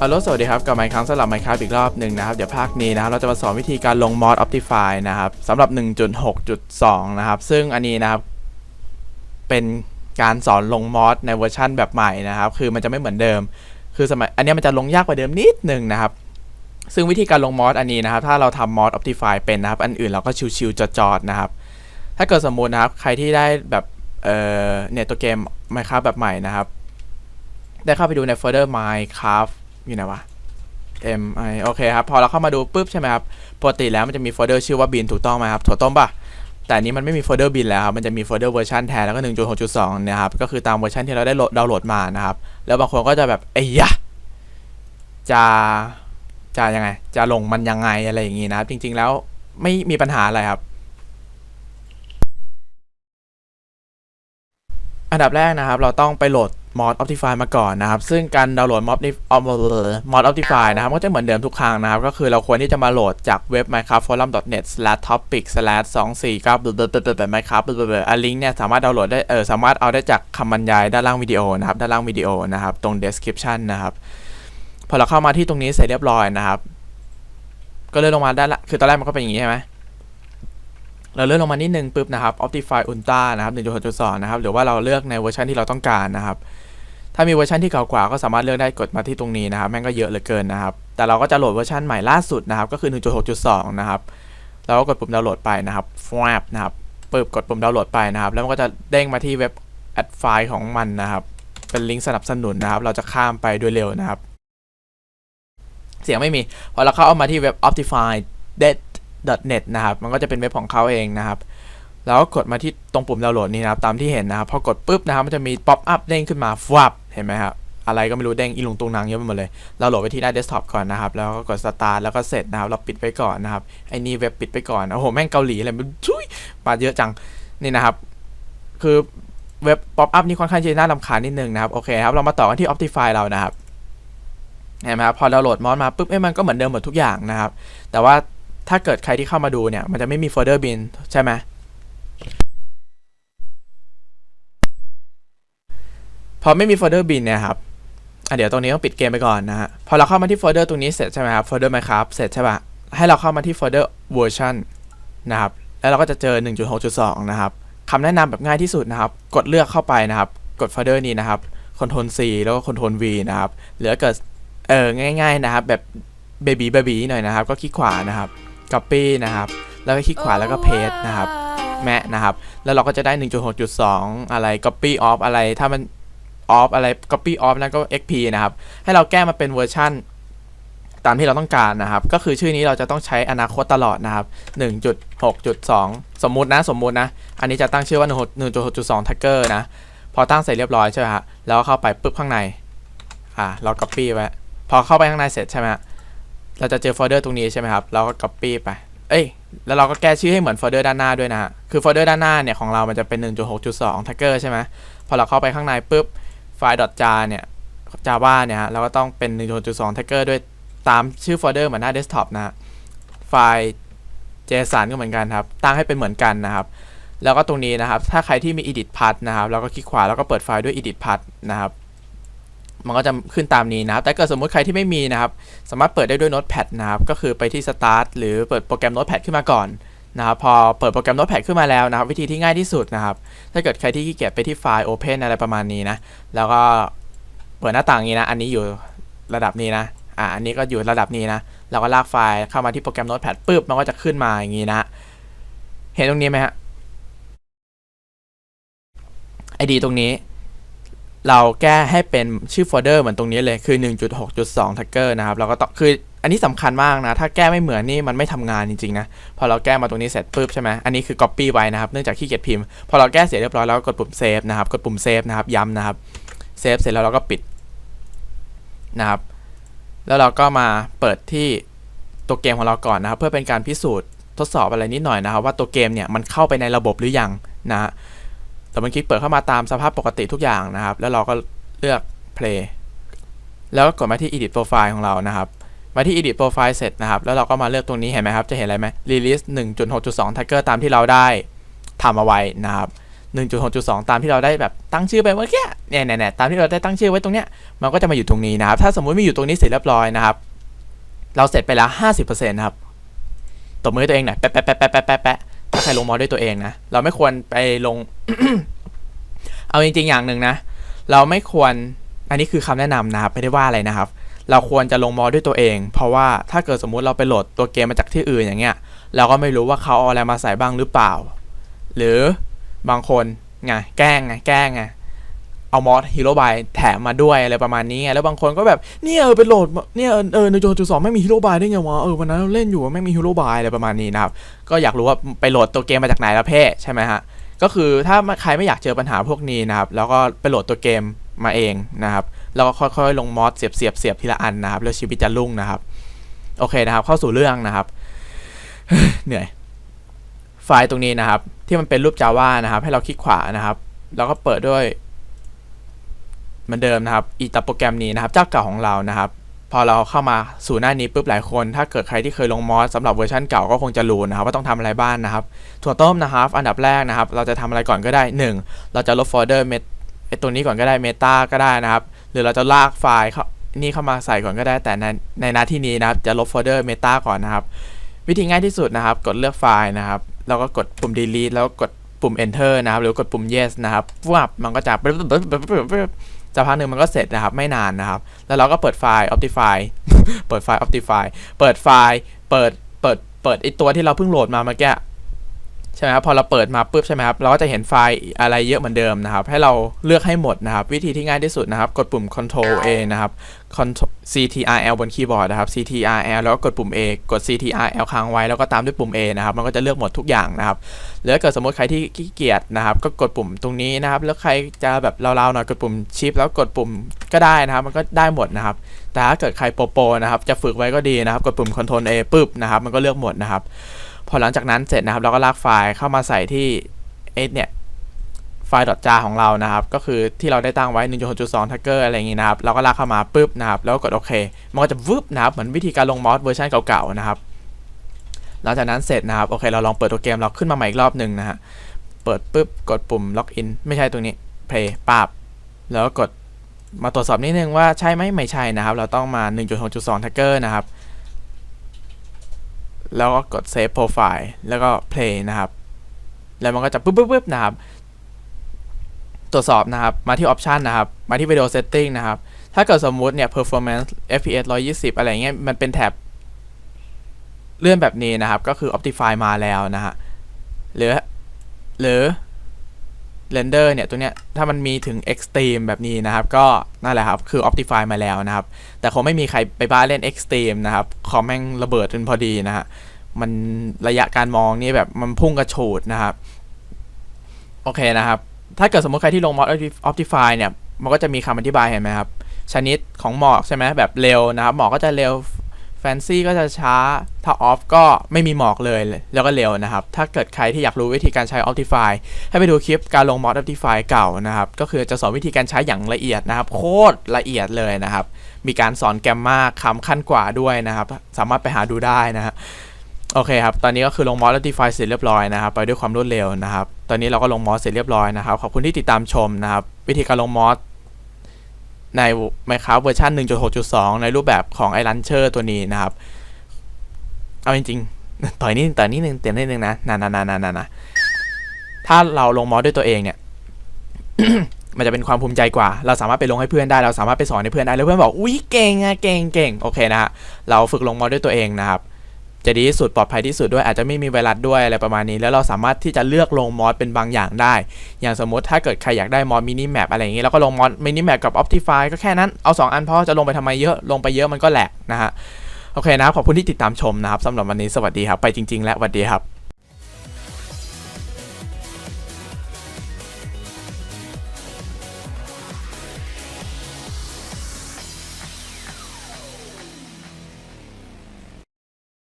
ฮัลโหลสวัสดีครับกลับมาอีกครั้งสำหรับ Minecraft อีกรอบหนึ่งนะครับ เดี๋ยวภาคนี้นะครับเราจะมาสอนวิธีการลง mod Optify นะครับสำหรับ 1.6.2 นะครับ ซึ่งอันนี้นะครับ เป็นการสอนลง mod ในเวอร์ชั่นแบบใหม่นะครับ คือมันจะไม่เหมือนเดิม คือสมัยอันนี้มันจะลงยากกว่าเดิมนิดหนึ่งนะครับ ซึ่งวิธีการลง mod อันนี้นะครับ ถ้าเราทำ mod Optify เป็นนะครับ อันอื่นเราก็ชิวๆจอดๆนะครับ ถ้าเกิดสมมุตินะครับ ใครที่ได้แบบเอ่อเนี่ยตัวเกม Minecraft แบบใหม่นะครับ ได้เข้าไปดูในโฟลเดอร์ Minecraft อยู่ไหนวะ M I โอเคครับ พอเราเข้ามาดูปุ๊บใช่ไหมครับ ปกติแล้วมันจะมีโฟลเดอร์ชื่อว่า bin ถูกต้องไหมครับถั่วต้มป่ะแต่นนี้มันไม่มีโฟลเดอร์ bin แล้วครับ มันจะมีโฟลเดอร์เวอร์ชันแทนแล้วก็ 1.6.2 นะครับ ก็คือตามเวอร์ชันที่เราได้โหลดดาวน์โหลดมานะครับ แล้วบางคนก็จะแบบไอ้ยะ จะ จะยังไง จะลงมันยังไงอะไรอย่างงี้นะครับ จริง ๆ แล้วไม่มีปัญหาอะไรครับอันดับแรกนะครับ เราต้องไปโหลด mod optify มาก่อนนะครับ ซึ่งการดาวน์โหลด mod mod optify นะครับ ก็จะเหมือนเดิมทุกครั้งนะครับ ก็คือเราควรที่จะมาโหลดจากเว็บ minecraftforum.net/topic/249 อะลิงก์เนี่ยสามารถดาวน์โหลดได้เออสามารถเอาได้จากคำบรรยายด้านล่างวิดีโอนะครับด้านล่างวิดีโอนะครับตรง description นะครับพอเราเข้ามาที่ตรงนี้เสร็จเรียบร้อยนะครับ ก็เลื่อนลงมาด้านละคือตอนแรกมันก็เป็นอย่างนี้ใช่ไหมเราเลื่อนลงมานิดนึงปุ๊บนะครับ Optify Ultra นะครับ 1.6.2 นะครับ หรือว่าเราเลือกในเวอร์ชันที่เราต้องการนะครับ ถ้ามีเวอร์ชันที่เก่ากว่าก็สามารถเลือกได้กดมาที่ตรงนี้นะครับแม่งก็เยอะเหลือเกินนะครับ แต่เราก็จะโหลดเวอร์ชันใหม่ล่าสุดนะครับก็คือ 1.6.2 นะครับเราก็กดปุ่มดาวน์โหลดไปนะครับฟลปนะครับปึ๊บกดปุ่มดาวน์โหลดไปนะครับ แล้วมันก็จะเด้งมาที่เว็บแอดไฟล์ของมันนะครับ เป็นลิงก์สนับสนุนนะครับ เราจะข้ามไปด้วยเร็วนะครับ เสียงไม่มี พอเราเข้าเอามาที่เว็บ optify net นะครับ มันก็จะเป็นเว็บของเขาเองนะครับ แล้วก็กดมาที่ตรงปุ่มดาวน์โหลดนี้นะครับ ตามที่เห็นนะครับ พอกดปุ๊บนะครับ มันจะมีป๊อปอัพเด้งขึ้นมาฟับ เห็นไหมครับอะไรก็ไม่รู้เด้งอีลุงตุงนางเยอะไปหมดเลย เราโหลดไปที่หน้าเดสก์ท็อปก่อนนะครับ แล้วก็กดสตาร์ทแล้วก็เสร็จนะครับ เราปิดไว้ก่อนนะครับ ไอ้นี่เว็บปิดไปก่อน โอ้โห แม่งเกาหลีอะไรมันชุยปาดเยอะจัง นี่นะครับ คือเว็บป๊อปอัพนี่ค่อนข้างจะน่ารำคาญนิดนึงนะครับ โอเคครับ เรามาต่อกันที่ Optify เรานะครับ เห็นไหมครับ พอเราโหลดมอสมาปุ๊บเอ้มันก็เหมือนเดิมหมดทุกอย่างนะครับ แต่ว่าถ้าเกิดใครที่เข้ามาดูเนี่ย มันจะไม่มีโฟลเดอร์บินใช่ไหม พอไม่มีโฟลเดอร์บินเนี่ยครับอะเดี๋ยวตรงนี้ต้องปิดเกมไปก่อนนะฮะ พอเราเข้ามาที่โฟลเดอร์ตรงนี้เสร็จใช่ไหมครับ โฟลเดอร์ Minecraft เสร็จใช่ปะให้เราเข้ามาที่โฟลเดอร์เวอร์ชันนะครับ แล้วเราก็จะเจอ 1.6.2 นะครับคำแนะนำแบบง่ายที่สุดนะครับ กดเลือกเข้าไปนะครับ กดโฟลเดอร์นี้นะครับ Ctrl C แล้วก็ Ctrl V นะครับหรือถ้าเกิด เออง่าย ๆนะครับ แบบเบบีเบบีหน่อยนะครับ ก็คลิกขวานะครับ Copy นะครับ แล้วก็คลิกขวาแล้วก็ Paste นะครับ แมะนะครับ แล้วเราก็จะได้ 1.6.2 อะไร copy off อะไร ถ้ามัน off อะไร copy off นั่นก็ xp นะครับ ให้เราแก้มาเป็นเวอร์ชันตามที่เราต้องการนะครับ ก็คือชื่อนี้เราจะต้องใช้อนาคตตลอดนะครับ 1.6.2 สมมุตินะ สมมุตินะ อันนี้จะตั้งชื่อว่า 1.6.2 tagger นะ พอตั้งเสร็จเรียบร้อยใช่ไหมฮะ แล้วเข้าไปปุ๊บข้างใน อ่า เรา copy ไว้ พอเข้าไปข้างในเสร็จใช่ไหมฮะ เราจะเจอโฟลเดอร์ตรงนี้ใช่ไหมครับ เราก็ copy ไป เอ้ย แล้วเราก็แก้ชื่อให้เหมือนโฟลเดอร์ด้านหน้าด้วยนะฮะ คือโฟลเดอร์ด้านหน้าเนี่ยของเรามันจะเป็น 1.6.2 tagger ใช่ไหมพอเราเข้าไปข้างในปุ๊บ ไฟล์ .jar เนี่ย java เนี่ยฮะเราก็ต้องเป็น 1.2 tagger ด้วยตามชื่อโฟลเดอร์เหมือนหน้า desktop นะฮะไฟล์ json ก็เหมือนกันครับ ตั้งให้เป็นเหมือนกันนะครับ แล้วก็ตรงนี้นะครับ ถ้าใครที่มี edit path นะครับเราก็คลิกขวาแล้วก็เปิดไฟล์ด้วย edit path นะครับ มันก็จะขึ้นตามนี้นะครับ แต่เกิดสมมุติใครที่ไม่มีนะครับ สามารถเปิดได้ด้วย Notepad นะครับ ก็คือไปที่ Start หรือเปิดโปรแกรม Notepad ขึ้นมาก่อน นะครับพอเปิดโปรแกรม Notepad ขึ้นมาแล้วนะครับวิธีที่ง่ายที่สุดนะครับ ถ้าเกิดใครที่ขี้เกียจไปที่ไฟล์ Open อะไรประมาณนี้นะ แล้วก็เปิดหน้าต่างนี้นะ อันนี้อยู่ระดับนี้นะอ่าอันนี้ก็อยู่ระดับนี้นะ เราก็ลากไฟล์เข้ามาที่โปรแกรม Notepad ปุ๊บมันก็จะขึ้นมาอย่างนี้นะ เห็นตรงนี้ไหมฮะ ID ตรงนี้ เราแก้ให้เป็นชื่อโฟลเดอร์เหมือนตรงนี้เลยคือ 1.6.2 tagger นะครับเราก็ต้องคือ อันนี้สำคัญมากนะ ถ้าแก้ไม่เหมือนนี่มันไม่ทำงานจริงๆนะ พอเราแก้มาตรงนี้เสร็จปุ๊บใช่ไหมอันนี้คือ copy ไว้นะครับ เนื่องจากขี้เกียจพิมพ์ พอเราแก้เสร็จเรียบร้อยแล้วก็กดปุ่ม save นะครับ กดปุ่ม save นะครับย้ำนะครับ save เสร็จแล้วเราก็ปิดนะครับ แล้วเราก็มาเปิดที่ตัวเกมของเราก่อนนะครับ เพื่อเป็นการพิสูจน์ทดสอบอะไรนิดหน่อยนะครับ ว่าตัวเกมเนี่ยมันเข้าไปในระบบหรือยังนะฮะแต่มันคลิกเปิดเข้ามาตามสภาพปกติทุกอย่างนะครับ แล้วเราก็เลือก play แล้วก็กดมาที่ edit profile ของเรานะครับ มาที่ edit profile เสร็จนะครับ แล้วเราก็มาเลือกตรงนี้เห็นไหมครับ จะเห็นอะไรไหม release 1.6.2 tagger ตามที่เราได้ทำเอาไว้นะครับ1.6.2 ตามที่เราได้แบบตั้งชื่อไปเมื่อกี้เนี่ยเนี่ยตามที่เราได้ตั้งชื่อไว้ตรงเนี้ยมันก็จะมาอยู่ตรงนี้นะครับ ถ้าสมมุติมีอยู่ตรงนี้เสร็จเรียบร้อยนะครับ เราเสร็จไปแล้ว50%นะครับตบมือตัวเองหน่อยแปะแปะแปะแปะแปะแปะแปะถ้าใครลงมอด้วยตัวเองนะ เราไม่ควรไปลง เอาจริงๆอย่างหนึ่งนะ เราไม่ควรอันนี้คือคำแนะนำนะครับ ไม่ได้ว่าอะไรนะครับ เราควรจะลงมอด้วยตัวเอง เพราะว่าถ้าเกิดสมมุติเราไปโหลดตัวเกมมาจากที่อื่นอย่างเงี้ย เราก็ไม่รู้ว่าเขาเอาอะไรมาใส่บ้างหรือเปล่า หรือบางคนไงแกล้งไงแกล้งไงเอามอสฮีโร่บายแถมมาด้วยอะไรประมาณนี้ไงแล้วบางคนก็แบบเนี่ยเออไปโหลดเนี่ยเออเออในโจจุดสองไม่มีฮีโร่บายได้ไงวะเออวันนั้นเราเล่นอยู่ไม่มีฮีโร่บายอะไรประมาณนี้นะครับก็อยากรู้ว่าไปโหลดตัวเกมมาจากไหนละเพ่ใช่ไหมฮะก็คือถ้าใครไม่อยากเจอปัญหาพวกนี้นะครับแล้วก็ไปโหลดตัวเกม มาเองนะครับ แล้วก็ค่อยๆ ลงมอสเสียบเสียบเสียบทีละอันนะครับ แล้วชีวิตจะรุ่งนะครับ โอเคนะครับ เข้าสู่เรื่องนะครับ เหนื่อย ไฟล์ตรงนี้นะครับ ที่มันเป็นรูป Java นะครับ ให้เราคลิกขวานะครับ แล้วก็เปิดด้วยเหมือนเดิมนะครับ อีตาโปรแกรมนี้นะครับ เจ้าเก่าของเรานะครับ พอเราเข้ามาสู่หน้านี้ปุ๊บหลายคน ถ้าเกิดใครที่เคยลงมอสสำหรับเวอร์ชันเก่าก็คงจะรู้นะครับ ว่าต้องทำอะไรบ้างนะครับถั่วต้มนะครับ อันดับแรกนะครับ เราจะทำอะไรก่อนก็ได้ 1 เราจะลบโฟลเดอร์เมต ไอตัวนี้ก่อนก็ได้เมตาก็ได้นะครับ หรือเราจะลากไฟล์เข้านี่เข้ามาใส่ก่อนก็ได้แต่ในในหน้าที่นี้นะครับ จะลบโฟลเดอร์เมตาก่อนนะครับ วิธีง่ายที่สุดนะครับ กดเลือกไฟล์นะครับ แล้วก็กดปุ่ม delete แล้วกกดปุ่ม enter นะครับ หรือกดปุ่ม yes นะครับวับมันก็จะจะพักหนึ่งมันก็เสร็จนะครับ ไม่นานนะครับ แล้วเราก็เปิดไฟล์ optify เปิดไฟล์ optify เปิดไฟล์ เปิด เปิด เปิดไอตัวที่เราเพิ่งโหลดมาเมื่อกี้ ใช่ไหมครับพอเราเปิดมาปุ๊บใช่ไหมครับเราก็จะเห็นไฟล์อะไรเยอะเหมือนเดิมนะครับ ให้เราเลือกให้หมดนะครับ วิธีที่ง่ายที่สุดนะครับ กดปุ่ม Ctrl A นะครับ Ctrl CTRL บนคีย์บอร์ดนะครับ CTRL แล้วก็กดปุ่ม A กด CTRL ค้างไว้แล้วก็ตามด้วยปุ่ม A นะครับ มันก็จะเลือกหมดทุกอย่างนะครับหรือถ้าเกิดสมมติใครที่ขี้เกียจนะครับ ก็กดปุ่มตรงนี้นะครับ แล้วใครจะแบบเล่าๆหน่อยกดปุ่มชิปแล้วกดปุ่มก็ได้นะครับ มันก็ได้หมดนะครับ แต่ถ้าเกิดใครโปรๆนะครับจะฝึกไว้ก็ดีนะครับ กดปุ่ม Ctrl A ปุ๊บนะครับ มันก็เลือกหมดนะครับ พอหลังจากนั้นเสร็จนะครับ เราก็ลากไฟล์เข้ามาใส่ที่เอเนี่ยไฟล์ .jar ของเรานะครับ ก็คือที่เราได้ตั้งไว้ 1.6.2 tagger อะไรอย่างงี้นะครับ เราก็ลากเข้ามาปุ๊บนะครับ แล้วก็กดโอเค มันก็จะวึบนะครับ เหมือนวิธีการลงมอสเวอร์ชันเก่าๆนะครับ หลังจากนั้นเสร็จนะครับ โอเค เราลองเปิดตัวเกมเราขึ้นมาใหม่อีกรอบหนึ่งนะฮะ เปิดปุ๊บ กดปุ่มล็อกอิน ไม่ใช่ตรงนี้ play ปาบ แล้วก็กดมาตรวจสอบนิดนึงว่าใช่ไหมไม่ใช่นะครับ เราต้องมา 1.6.2 tagger นะครับ แล้วก็กด save profile แล้วก็ play นะครับ แล้วมันก็จะปุ๊บปุ๊บนะครับ ตรวจสอบนะครับ มาที่ option นะครับ มาที่ video setting นะครับ ถ้าเกิดสมมุติเนี่ย performance fps 120 อะไรเงี้ย มันเป็นแท็บเลื่อนแบบนี้นะครับ ก็คือ optify มาแล้วนะฮะ หรือ หรือ render เนี่ยตัวเนี้ยถ้ามันมีถึง extreme แบบนี้นะครับ ก็นั่นแหละครับ คือ optify มาแล้วนะครับ แต่คงไม่มีใครไปบ้าเล่น extreme นะครับคอมแม่งระเบิดจนพอดีนะฮะมันระยะการมองนี่แบบมันพุ่งกระฉูดนะครับ โอเคนะครับ ถ้าเกิดสมมติใครที่ลง mod optify เนี่ย มันก็จะมีคำอธิบายเห็นไหมครับ ชนิดของหมอกใช่ไหมแบบเร็วนะครับ หมอกก็จะเร็ว fancy ก็จะช้า ถ้า off ก็ไม่มีหมอกเลย แล้วก็เร็วนะครับ ถ้าเกิดใครที่อยากรู้วิธีการใช้ optify ให้ไปดูคลิปการลง mod optify เก่านะครับ ก็คือจะสอนวิธีการใช้อย่างละเอียดนะครับ โคตรละเอียดเลยนะครับ มีการสอนแกมมาคำขั้นกว่าด้วยนะครับ สามารถไปหาดูได้นะฮะโอเคครับ ตอนนี้ก็คือลงมอสและ define เสร็จเรียบร้อยนะครับ ไปด้วยความรวดเร็วนะครับ ตอนนี้เราก็ลงมอสเสร็จเรียบร้อยนะครับ ขอบคุณที่ติดตามชมนะครับ วิธีการลงมอส ใน Minecraft เวอร์ชัน1.6.2 ในรูปแบบของไอ้ Launcher ตัวนี้นะครับ เอาจริงๆ ต่อยนิดต่อยนิดนึงเต็มนิดนึงนะนานานานานานะถ้าเราลงมอสด้วยตัวเองเนี่ย มันจะเป็นความภูมิใจกว่า เราสามารถไปลงให้เพื่อนได้ เราสามารถไปสอนให้เพื่อนได้ แล้วเพื่อนบอก อุ๊ยเก่งอะเก่งเก่งโอเคนะฮะ เราฝึกลงมอสด้วยตัวเองนะครับ จะดีที่สุดปลอดภัยที่สุดด้วยอาจจะไม่มีไวรัสด้วยอะไรประมาณนี้ แล้วเราสามารถที่จะเลือกลงมอสเป็นบางอย่างได้ อย่างสมมติถ้าเกิดใครอยากได้มอสมินิแมปอะไรอย่างนี้เราก็ลงมอสมินิแมปกับออปติฟายก็แค่นั้นเอา 2 อันพอจะลงไปทำไมเยอะลงไปเยอะมันก็แหลกนะฮะโอเคนะขอบคุณที่ติดตามชมนะครับสำหรับวันนี้สวัสดีครับไปจริง ๆ และสวัสดีครับ